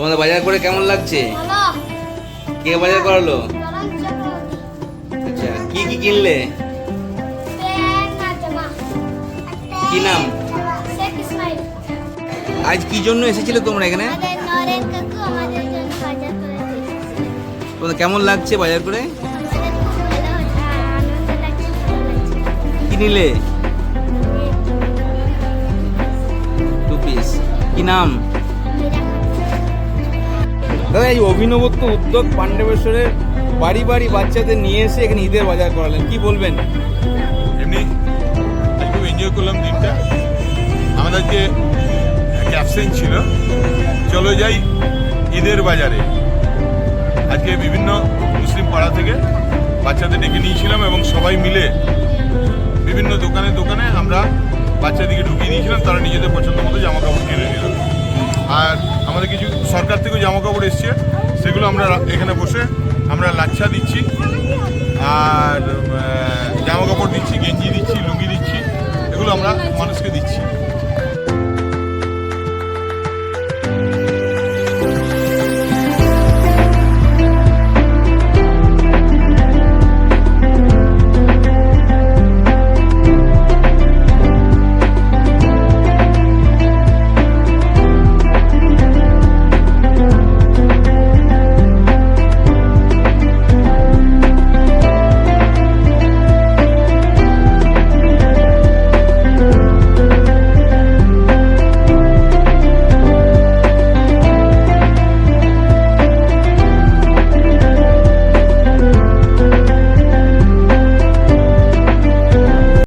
বাজার করে কেমন লাগছে? কে বাজার করালো? আচ্ছা কি কি কিনলে? কি নাম? আজ কি জন্য এসেছিলে তোমরা এখানে? তোমাদের কেমন লাগছে বাজার করে? কি নিলে? টু পিস কি নাম? দাদা, এই অভিনবত্ব উদ্যোগ পাণ্ডবেশ্বরের বাড়ি বাড়ি বাচ্চাদের নিয়ে এসে এখানে ঈদের বাজার করালেন, কি বলবেন? এমনি খুব এনজয় করলাম দিনটা। আমাদের একটা অ্যাবসেন্ট ছিল। চলো যাই ঈদের বাজারে। আজকে বিভিন্ন মুসলিম পাড়া থেকে বাচ্চাদের ডেকে নিয়েছিলাম এবং সবাই মিলে বিভিন্ন দোকানে দোকানে আমরা বাচ্চাদেরকে ঢুকিয়ে দিয়েছিলাম তারা নিজেদের পছন্দ মতো সরকার থেকেও জামা কাপড় এসছে। সেগুলো আমরা এখানে বসে আমরা লাচ্ছা দিচ্ছি, আর জামা কাপড় দিচ্ছি, গেঞ্জি দিচ্ছি, লুঙ্গি দিচ্ছি, এগুলো আমরা মানুষকে দিচ্ছি।